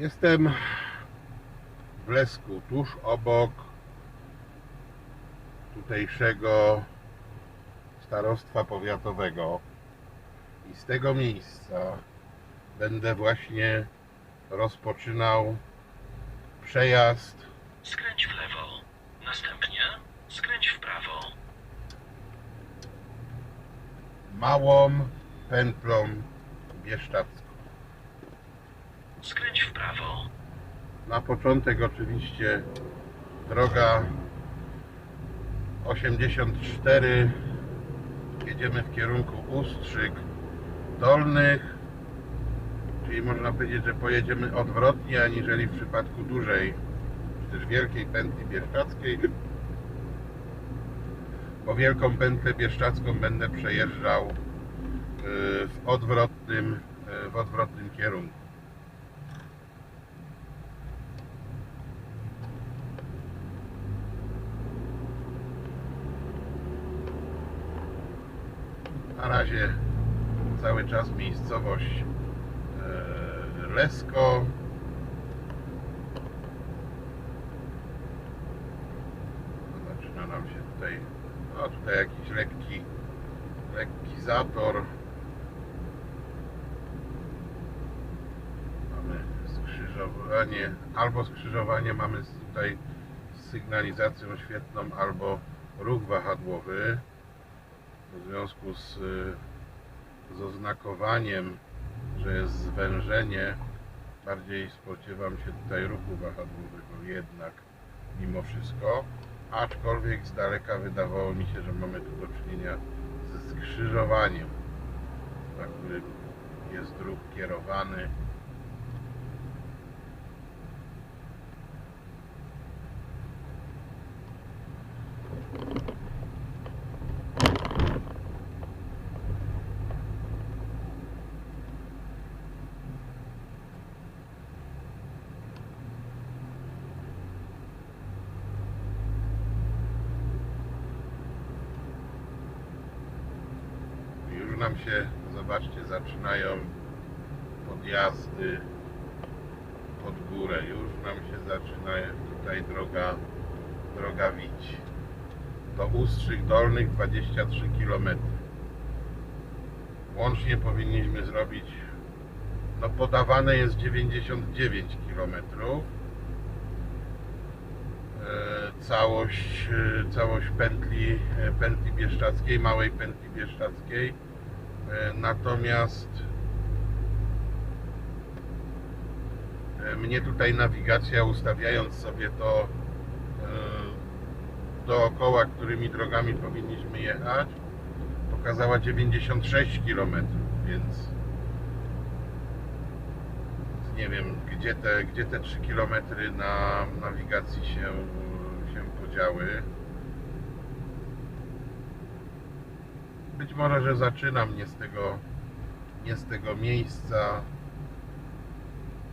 Jestem w Lesku, tuż obok tutejszego starostwa powiatowego i z tego miejsca będę właśnie rozpoczynał przejazd Skręć w lewo. Następnie skręć w prawo. małą pętlą bieszczadzką. Prawo. Na początek oczywiście droga 84 jedziemy w kierunku Ustrzyk Dolnych. Czyli można powiedzieć, że pojedziemy odwrotnie aniżeli w przypadku dużej czy też wielkiej pętli bieszczadzkiej bo wielką pętlę bieszczadzką będę przejeżdżał y, w odwrotnym, y, w odwrotnym kierunku Na razie cały czas miejscowość e, Lesko. Zaczyna nam się tutaj, no tutaj jakiś lekki, lekki zator. Mamy skrzyżowanie, albo skrzyżowanie mamy tutaj z sygnalizacją świetną, albo ruch wahadłowy w związku z, y, z oznakowaniem, że jest zwężenie, bardziej spodziewam się tutaj ruchu wahadłowego jednak mimo wszystko, aczkolwiek z daleka wydawało mi się, że mamy tu do czynienia ze skrzyżowaniem, na którym jest dróg kierowany. Już nam się, zobaczcie, zaczynają podjazdy pod górę. Już nam się zaczyna tutaj droga, droga wić. Do Ustrzyk Dolnych 23 km. Łącznie powinniśmy zrobić, no podawane jest 99 km. E, Całość, e, całość pętli, e, pętli bieszczadzkiej, małej pętli bieszczadzkiej. E, Natomiast e, mnie tutaj nawigacja ustawiając sobie to e, dookoła, którymi drogami powinniśmy jechać, pokazała 96 km, więc nie wiem, gdzie te, gdzie te 3 km na nawigacji się, się podziały. Być może, że zaczynam nie z tego, nie z tego miejsca,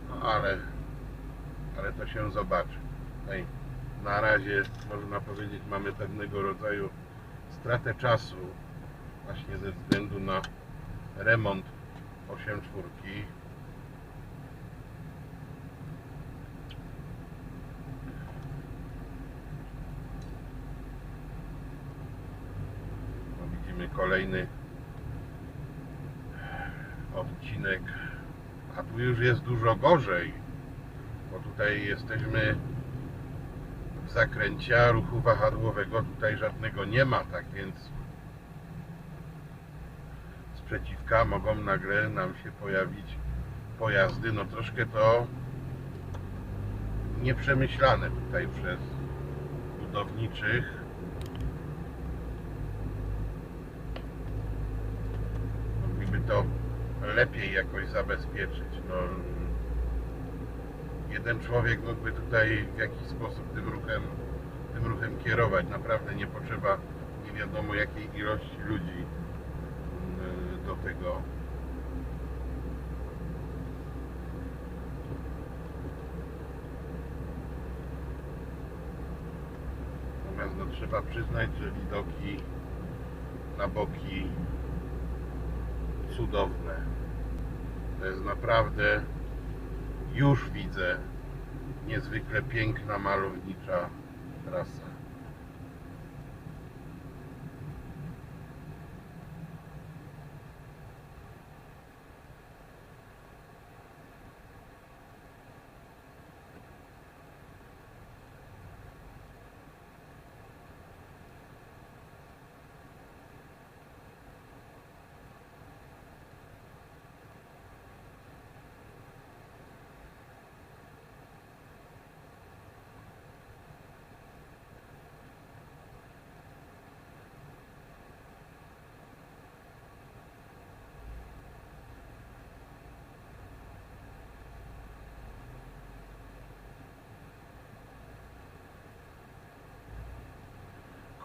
no ale, ale to się zobaczy. Tutaj na razie można powiedzieć mamy pewnego rodzaju stratę czasu właśnie ze względu na remont 8 czwórki. No, widzimy kolejny odcinek, a tu już jest dużo gorzej, bo tutaj jesteśmy w zakręcie a ruchu wahadłowego, tutaj żadnego nie ma, tak więc sprzeciwka mogą nagle nam się pojawić pojazdy, no troszkę to nieprzemyślane tutaj przez budowniczych. Mogliby to lepiej jakoś zabezpieczyć. No, jeden człowiek mógłby tutaj w jakiś sposób tym ruchem, tym ruchem kierować. Naprawdę nie potrzeba nie wiadomo jakiej ilości ludzi mm, do tego. Natomiast no, trzeba przyznać, że widoki na boki cudowne. To jest naprawdę już widzę niezwykle piękna, malownicza trasa.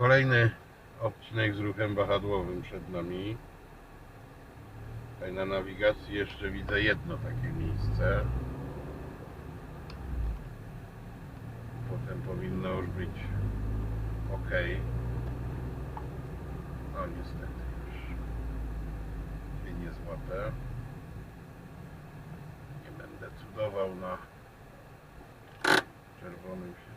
Kolejny odcinek z ruchem wahadłowym przed nami. Tutaj na nawigacji jeszcze widzę jedno takie miejsce. Potem powinno już być ok. No niestety już się nie złapę. Nie będę cudował na czerwonym świetle.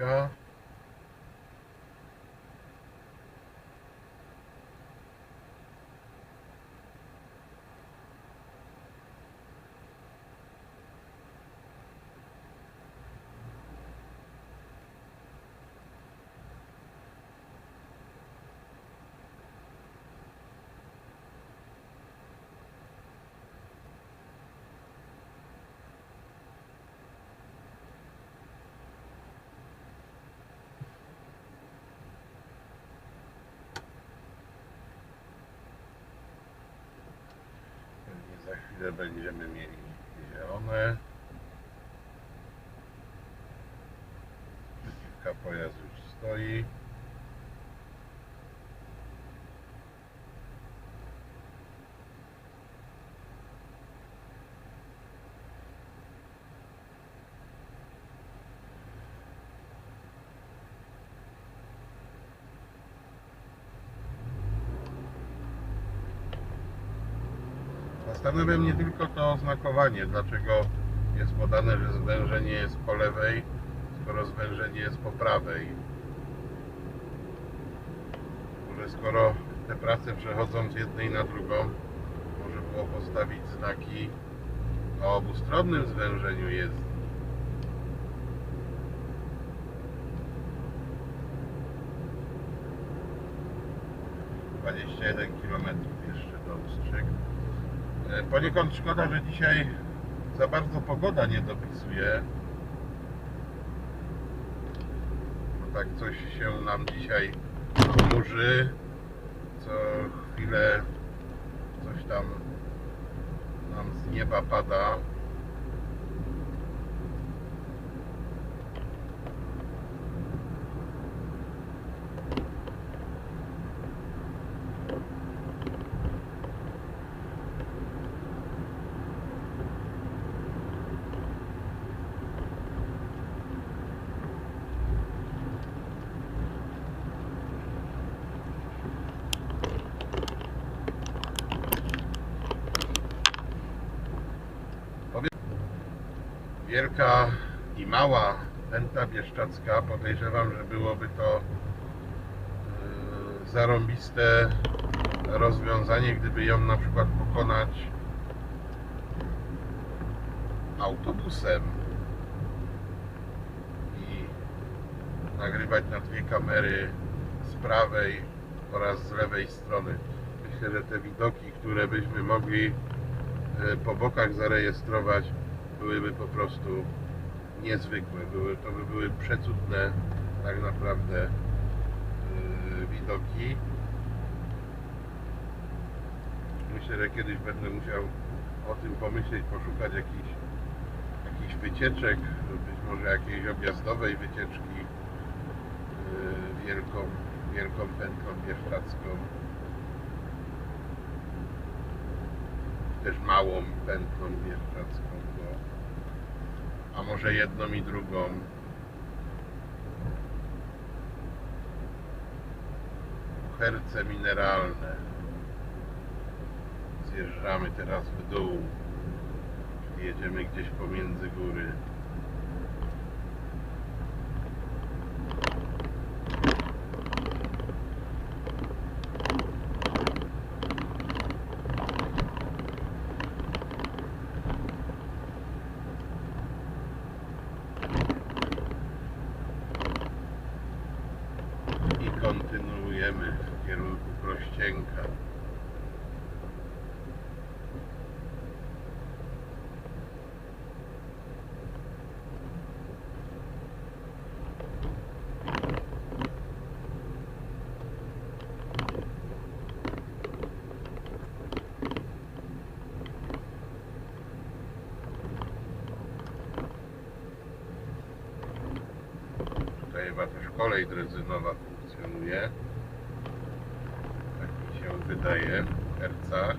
go. Chwilę będziemy mieli zielone. Pojazd już stoi. Zastanawia mnie tylko to oznakowanie, dlaczego jest podane, że zwężenie jest po lewej, skoro zwężenie jest po prawej. Może skoro te prace przechodzą z jednej na drugą, może było postawić znaki o obustronnym zwężeniu jezdni. Dwadzieścia jeden jeszcze do Ustrzyk. E, Poniekąd szkoda, że dzisiaj za bardzo pogoda nie dopisuje. Bo tak coś się nam dzisiaj chmurzy. Co chwilę coś tam nam z nieba pada. Wielka i mała pętla bieszczacka. Podejrzewam, że byłoby to yy, zarąbiste rozwiązanie, gdyby ją na przykład pokonać autobusem i nagrywać na dwie kamery z prawej oraz z lewej strony. Myślę, że te widoki, które byśmy mogli e, po bokach zarejestrować, byłyby po prostu niezwykłe. Były, to by były przecudne tak naprawdę yy, widoki. Myślę, że kiedyś będę musiał o tym pomyśleć, poszukać jakichś jakichś wycieczek, być może jakiejś objazdowej wycieczki yy, wielką, wielką pętlą bieszczadzką. Też małą pętlą bieszczadzką, a może jedną i drugą. Herce mineralne. Zjeżdżamy teraz w dół. Jedziemy gdzieś pomiędzy góry. I kontynuujemy w kierunku Prościenka. Tutaj chyba też kolej drezynowa funkcjonuje. Tak mi się wydaje w Hercach.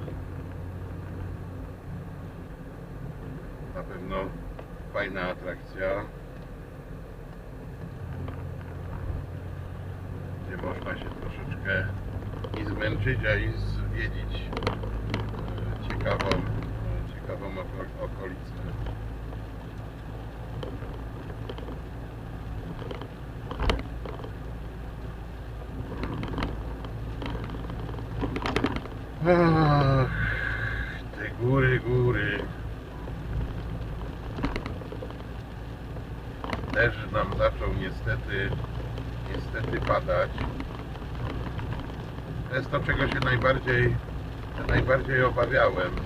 Na pewno fajna atrakcja. Gdzie można się troszeczkę i zmęczyć, a i zwiedzić e, ciekawą, e, ciekawą oko- okolicę. Ach, te góry, góry. Deszcz nam zaczął niestety, niestety padać. To jest to, czego się najbardziej, najbardziej obawiałem, e,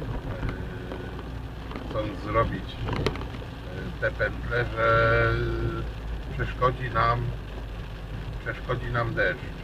chcąc zrobić e, te pętle, że przeszkodzi nam, przeszkodzi nam deszcz.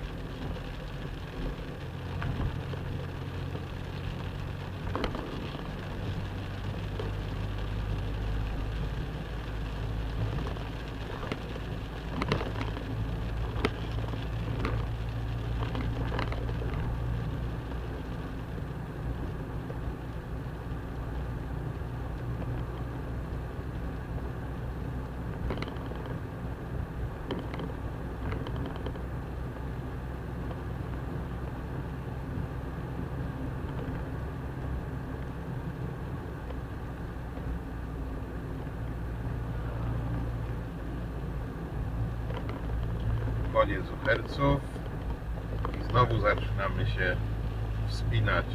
Koniec herców i znowu zaczynamy się wspinać.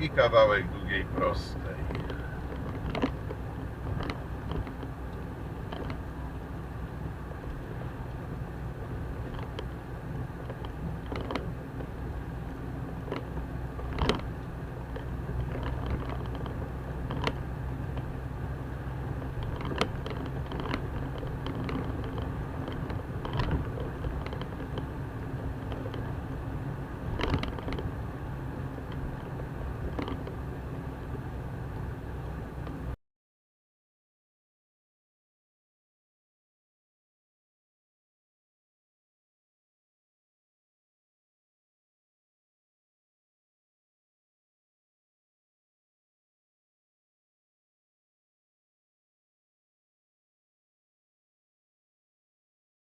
I kawałek długiej prostej.